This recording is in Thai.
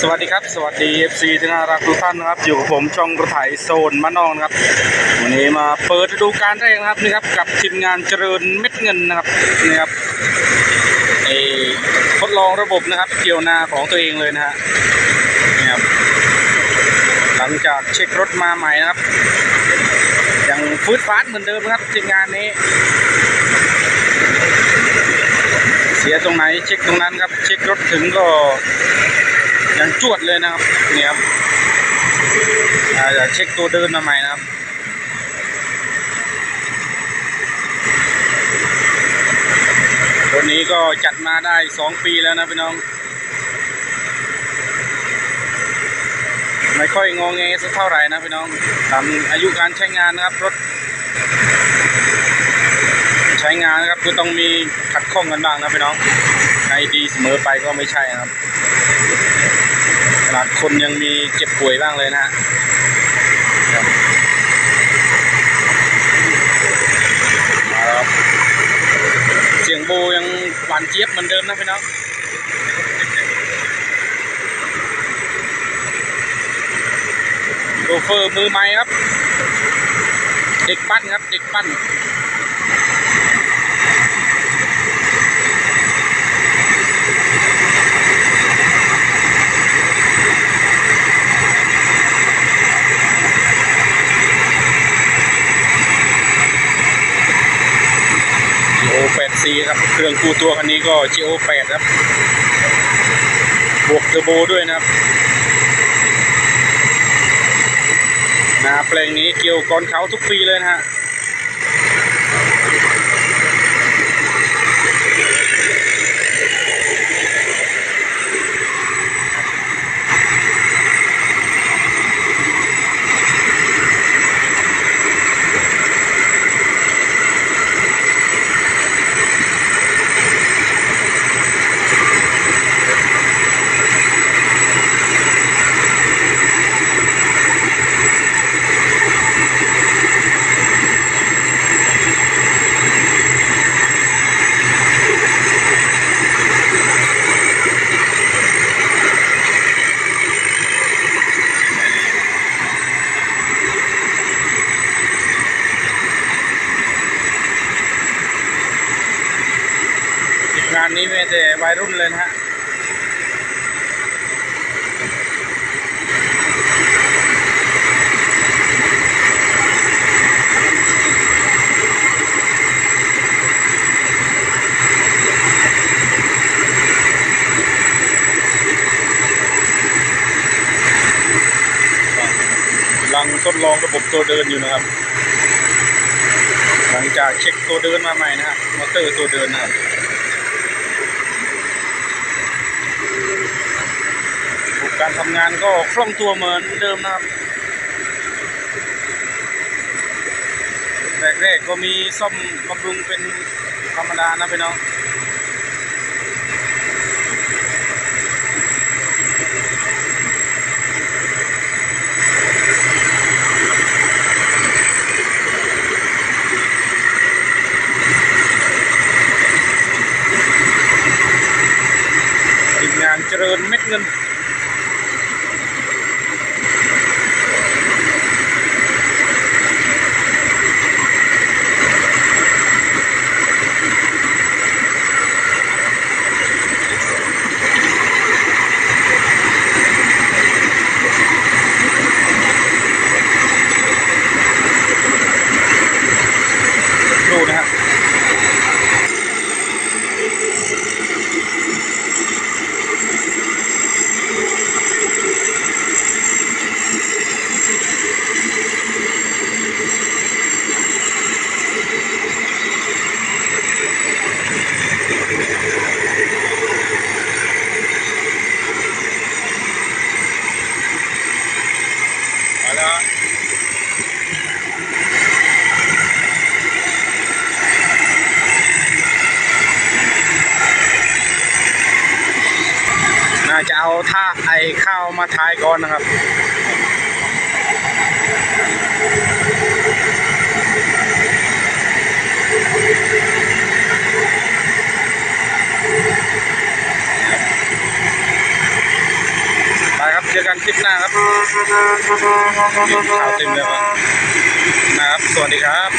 สวัสดีครับ สวัสดี FC ที่น่ารักทุกท่านนะครับ อยู่กับผมช่องกระถ่ายโซนมะนองนะครับ วันนี้มาเปิดฤดูกาลแรกนะครับนี่ครับกับทีมงานเจริญเม็ดเงินนะครับนี่ครับเอทดลองระบบนะครับ เกี่ยวนาของตัวเองเลยนะฮะนี่ครับหลังจากเช็ครถมาใหม่นะครับยังฟืดฟาดเหมือนเดิมนะครับทีมงานนี้ เสียตรงไหนเช็คตรงนั้นครับ เช็ครถถึงก็ ยังจวดเลยนะครับนี่ครับอาจจะเช็คตัวเดินมาใหม่นะครับตัวนี้ก็จัดมาได้สองปีแล้วนะพี่น้อง ไม่ค่อยงอแงสักเท่าไหร่นะพี่น้องตามอายุการใช้งานนะครับรถใช้งานนะครับก็ต้องมีขัดข้องกันบ้างนะพี่น้องใครดีเสมอไปก็ไม่ใช่นะครับ ขนาดคนยังมีเจ็บป่วยบ้างเลยนะฮะครับมาแล้วครับเสียงโบยังหวานเจี๊ยบเหมือนเดิมนะพี่น้องโชเฟอร์มือใหม่ครับ เด็กปั้นครับ เด็กปั้น GO 8 C ครับ เครื่องคู่ตัวคันนี้ก็ GO 8 ครับ บวกเทอร์โบด้วยนะครับนะแปลงนี้เกี่ยวก่อนเขาทุกปีเลยนะฮะ นนี้ไม่แต่วัยรุ่นเลยนะฮะกำลังทดลองระบบตัวเดินอยู่นะครับ หลังจากเช็คตัวเดินมาใหม่นะฮะมอเตอร์ตัวเดินนะครับ ระบบ การทำงานก็คล่องตัวเหมือนเดิมนะครับแรกๆก็มีซ่อมบำรุงเป็นธรรมดานะพี่น้องทีมงานเจริญเม็ดเงิน ท่าไอข้าวมาทายก่อนนะครับเจอกันคลิปหน้าครับข่าวเต็มเลยครับนะครับ สวัสดีครับ